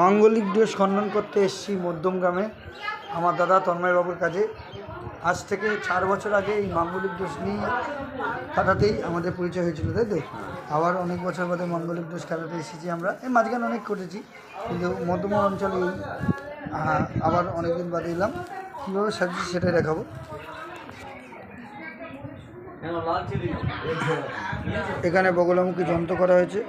মাঙ্গলিক ডোজ খণ্ডন করতে এসেছি মধ্যম গ্রামে আমার দাদা তন্ময়বাবুর কাজে আজ থেকে চার বছর আগে এই মাঙ্গলিক ডোজ নিয়ে কাটাতেই আমাদের পরিচয় হয়েছিল, তাই তো? আবার অনেক বছর বাদে মাঙ্গলিক ডোজ কাটাতে এসেছি আমরা। এই মাঝখানে অনেক করেছি কিন্তু মধ্যম অঞ্চলে আবার অনেকদিন বাদে এলাম। কীভাবে সাজিয়েছি সেটাই দেখাবো। এখানে বগলামুখী যন্ত্র করা হয়েছে।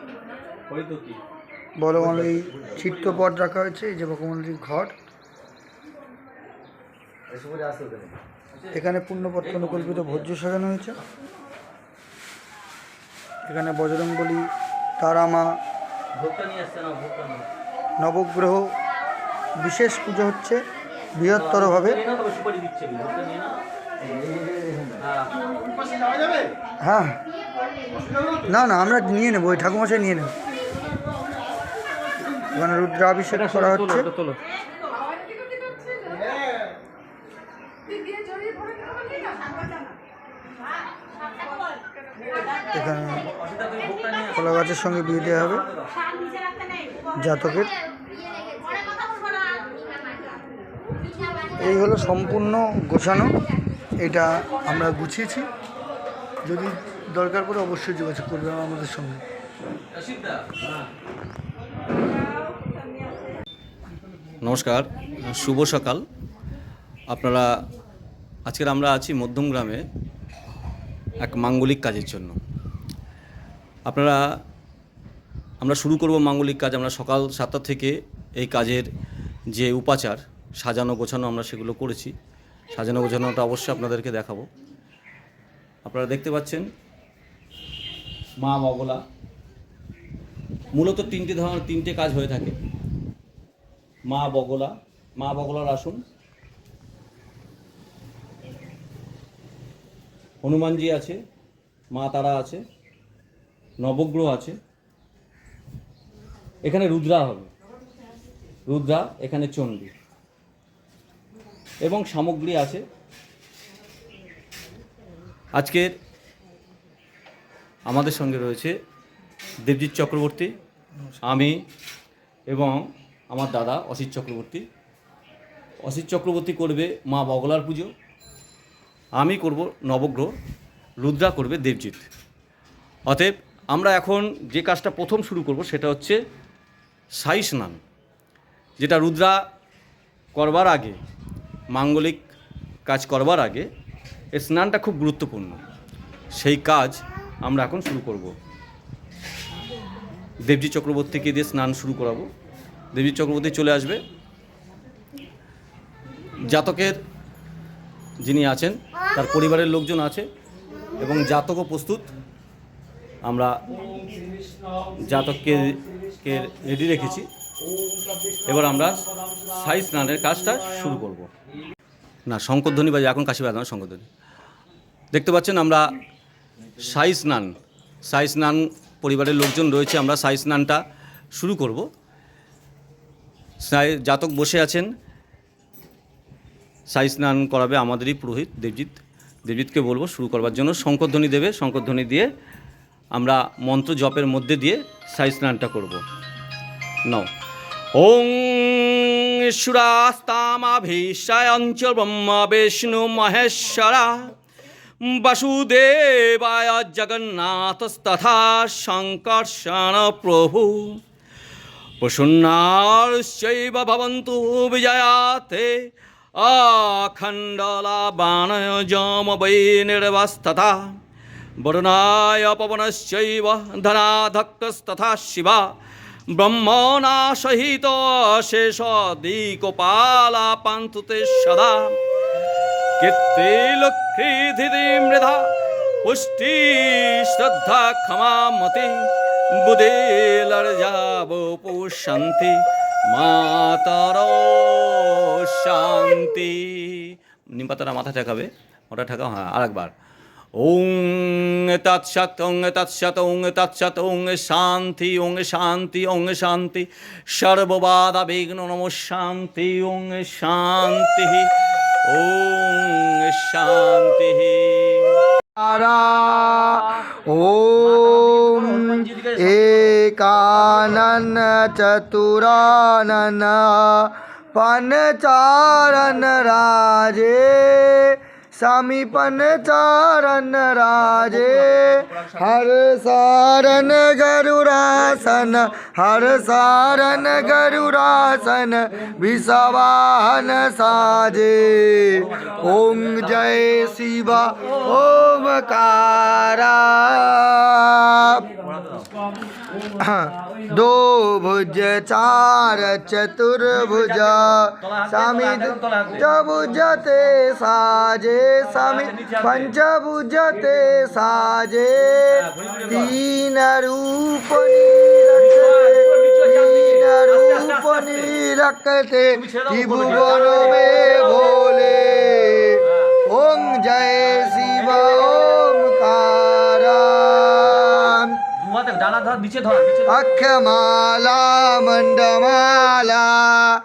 বড়মালি চিত্তপট রাখা হয়েছে, এই যে বকমালির ঘর। এখানে পূর্ণপত্র অনুকল্পিত ভোজ্য সাজানো হয়েছে। এখানে বজরংবলী, তারামা, নবগ্রহ, বিশেষ পুজো হচ্ছে বৃহত্তরভাবে। হ্যাঁ। না না, আমরা নিয়ে নেব, ওই ঠাকুমশাই নিয়ে নেব। এখানে রুদ্রাভিষেক করা হচ্ছে। এখানে কলা গাছের সঙ্গে বিয়ে দেওয়া হবে। জাতকের। এই হলো সম্পূর্ণ গোছানো। এটা আমরা গুছিয়েছি। যদি দরকার পড়ে অবশ্যই যোগাযোগ করবেন আমাদের সঙ্গে। নমস্কার, শুভ সকাল। আপনারা, আজকের আমরা আছি মধ্যম গ্রামে এক মাঙ্গলিক কাজের জন্য। আপনারা, আমরা শুরু করব মাঙ্গলিক কাজ, আমরা সকাল সাতটা থেকে এই কাজের যে উপাচার, সাজানো গোছানো আমরা সেগুলো করেছি। সাজানো গোছানোটা অবশ্যই আপনাদেরকে দেখাবো। আপনারা দেখতে পাচ্ছেন, মা বগলা মূলত তিনটে ধরনের, তিনটে কাজ হয়ে থাকে। মা বগলা, মা বগলার আসন। হনুমানজি আছে, মা তারা আছে, নবগ্রহ আছে। এখানে রুদ্রা হবে। রুদ্রা, এখানে চণ্ডী। এবং সামগ্রী আছে। আজকের আমাদের সঙ্গে রয়েছে দেবজিৎ চক্রবর্তী, আমি এবং আমার দাদা অসিত চক্রবর্তী। অসিত চক্রবর্তী করবে মা বগলার পুজো। আমি করব নবগ্রহ, রুদ্রা করবে দেবজিৎ। অতএব আমরা এখন যে কাজটা প্রথম শুরু করব সেটা হচ্ছে সাই স্নান, যেটা রুদ্রা করবার আগে, মাঙ্গলিক কাজ করবার আগে এই স্নানটা খুব গুরুত্বপূর্ণ। সেই কাজ আমরা এখন শুরু করব। দেবজি চক্রবর্তীকে দিয়ে স্নান শুরু করাবো। দেবী চক্রবর্তী চলে আসবে। জাতকের যিনি আছেন, তার পরিবারের লোকজন আছে এবং জাতকও প্রস্তুত। আমরা জাতককে, কে রেডি রেখেছি। এবার আমরা সাই স্নানের কাজটা শুরু করব। না, শঙ্করধ্বনি বাজে, এখন কাশি বাজানো শঙ্করধ্বনি। দেখতে পাচ্ছেন আমরা সাই স্নান সাই স্নান পরিবারের লোকজন রয়েছে, আমরা সাই স্নানটা শুরু করব। সাই জাতক বসে আছেন। সাই স্নান করাবে আমাদেরই পুরোহিত দেবজিৎ। দেবজিৎকে বলব শুরু করবার জন্য শঙ্করধ্বনি দেবে। শঙ্করধ্বনি দিয়ে আমরা মন্ত্র জপের মধ্যে দিয়ে সাই স্নানটা করব। নও। ওং ঈশ্বরাস্তামাভীষায়ঞ্চ ব্রহ্ম বিষ্ণু মহেশ্বরা বাসুদেবায় জগন্নাথস্তথা শঙ্কর্ষণ প্রভু। প্রসন্নাশ্চৈব ভবন্তু বিজয়াতে আখণ্ডলাবাণয় যম বৈ নির্বাস্তথা বরুণায় পবনশ্চৈব ধনাধক্তস্তথা শিবা। ব্রহ্মণা সহিত শেষ দিকপালা পান্তু তে সদা। কীর্তি লক্ষ্মী ধিতি মৃধা পুষ্টি শ্রদ্ধা ক্ষমা মতি বুধি লর্যাব শান্তি মাতার শান্তি। নিম পাতাটা মাথা ঠেকাবে, ওটা ঠেকাও হ্যাঁ আরেকবার। ওং তৎসৎ ওং তৎসৎ ওং তৎসৎ, ওং শান্তি ওং শান্তি ওং শান্তি। সর্ববাধা বিঘ্ন নম শান্তি, ওং শান্তি। ওং শান্তি। তারা এক कानन चतुरानन पनचारन राजे, समीपन चारन राजे। हर सारन गरुरासन, हर सारन गरुरासन, विषवाहन साजे। ओम जय शिवा ओम कारा दो भुज चार चतुर्भुज स्वामी भुजते साजे स्वामी पंचभुजते साजे। तीन रूप तीन रूप रखते त्रिभुवन में भोले ओम जय था नीचे था अखमाला मंडमाला।